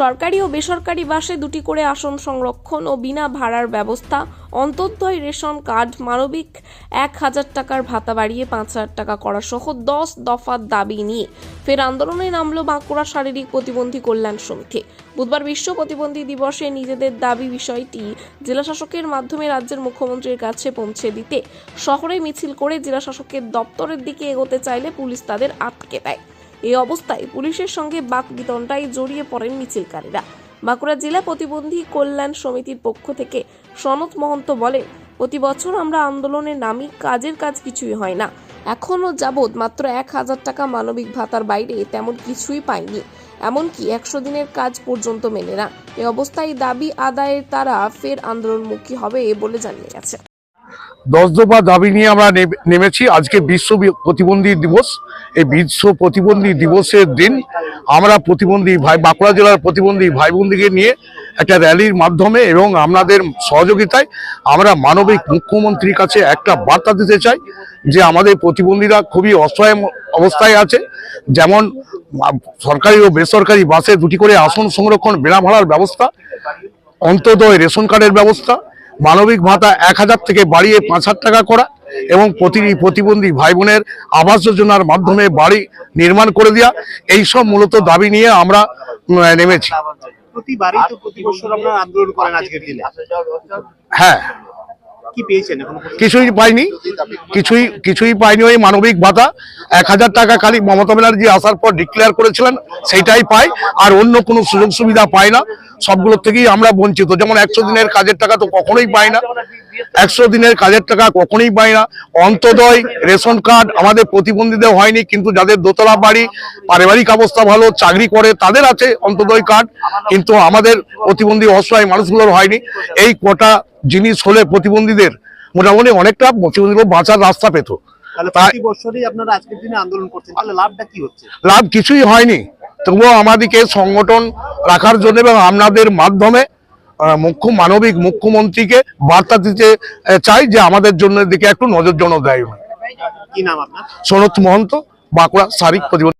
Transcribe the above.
সরকারি ও বেসরকারি বাসে দুটি করে আসন সংরক্ষণ ও বিনা ভাড়ার ব্যবস্থা। অন্তর্দয় রেশন কার্ড, মানবিক এক হাজার টাকার ভাতা বাড়িয়ে পাঁচ হাজার টাকা করা সহ দশ দফার দাবি নিয়ে ফের আন্দোলনে নামল বাঁকুড়া শারীরিক প্রতিবন্ধী কল্যাণ সমিতি। বুধবার বিশ্ব প্রতিবন্ধী দিবসে নিজেদের দাবি বিষয়টি জেলাশাসকের মাধ্যমে রাজ্যের মুখ্যমন্ত্রীর কাছে পৌঁছে দিতে। শহরে মিছিল করে জেলাশাসকের দপ্তরের দিকে এগোতে চাইলে পুলিশ তাদের আটকে দেয়। এই অবস্থায় পুলিশের সঙ্গে বাকবিতণ্ডায় জড়িয়ে পড়েন মিছিলকারীরা। বাঁকুড়া জেলা প্রতিবন্ধী কল্যাণ সমিতির পক্ষ থেকে সনত মহন্ত বলেন, প্রতি বছর আমরা আন্দোলনে নামি, কাজের কাজ কিছুই হয় না। এখনও যাবৎ মাত্র এক হাজার টাকা মানবিক ভাতার বাইরে তেমন কিছুই পাইনি। এমনকি একশো দিনের কাজ পর্যন্ত মেনে না। এ অবস্থায় দাবি আদায়ের তারা ফের আন্দোলনমুখী হবে বলে জানিয়ে গেছে। দশ দফা দাবি নিয়ে আমরা নেমে- নেমেছি। আজকে বিশ্ব প্রতিবন্ধী দিবস। এই বিশ্ব প্রতিবন্ধী দিবসের দিন আমরা প্রতিবন্ধী ভাই বাঁকুড়া জেলার প্রতিবন্ধী ভাই বোনদিকে নিয়ে একটা র্যালির মাধ্যমে এবং আপনাদের সহযোগিতায় আমরা মানবিক মুখ্যমন্ত্রীর কাছে একটা বার্তা দিতে চাই যে আমাদের প্রতিবন্ধীরা খুবই অসহায় অবস্থায় আছে। যেমন সরকারি ও বেসরকারি বাসে দুটি করে আসন সংরক্ষণ, বিনা ভাড়ার ব্যবস্থা অন্তদয় রেশন কার্ডের ব্যবস্থা মানবিক ভাতা এক হাজার থেকে বাড়িয়ে পাঁচ হাজার টাকা করা এবং প্রতিটি প্রতিবন্ধী ভাই বোনের আবাস যোজনার মাধ্যমে বাড়ি নির্মাণ করে দেওয়া এইসব মূলত দাবি নিয়ে আমরা নেমেছি। হ্যাঁ। কিছুই পাইনি। কিছুই কিছুই পাইনি ওই মানবিক ভাতা। এক হাজার টাকা খালি মমতা ব্যানার্জি আসার পর ডিক্লেয়ার করেছিলেন, সেইটাই পাই আর অন্য কোনো সুযোগ সুবিধা পাই না। সবগুলোর থেকেই আমরা বঞ্চিত। যেমন একশো দিনের কাজের টাকা তো কখনোই পাই না। একশো দিনের কাজের টাকা কখনোই পাই না। অন্তদয় রেশন কার্ড আমাদের প্রতিবন্ধীদের হয়নি, কিন্তু যাদের দোতলা বাড়ি, পারিবারিক অবস্থা ভালো, চাকরি করে, তাদের আছে অন্তদয় কার্ড। কিন্তু আমাদের প্রতিবন্ধী অসহায় মানুষগুলোর হয়নি। এই কটা জিনিস হলে প্রতিবন্ধীদের মোটামুটি অনেকটা প্রতিবন্ধীগুলো বাঁচার রাস্তা পেত। লাভ কিছুই হয়নি। তবুও আমাদেরকে সংগঠন রাখার জন্য এবং আপনাদের মাধ্যমে মুখ্য মানবিক মুখ্যমন্ত্রীকে বার্তা দিতে চাই যে আমাদের জন্য দিকে একটু নজর জন্য দেয়। কি নাম আপনার? সনত মহন্ত বাঁকুড়া শারীরিক প্রতিবন্ধী।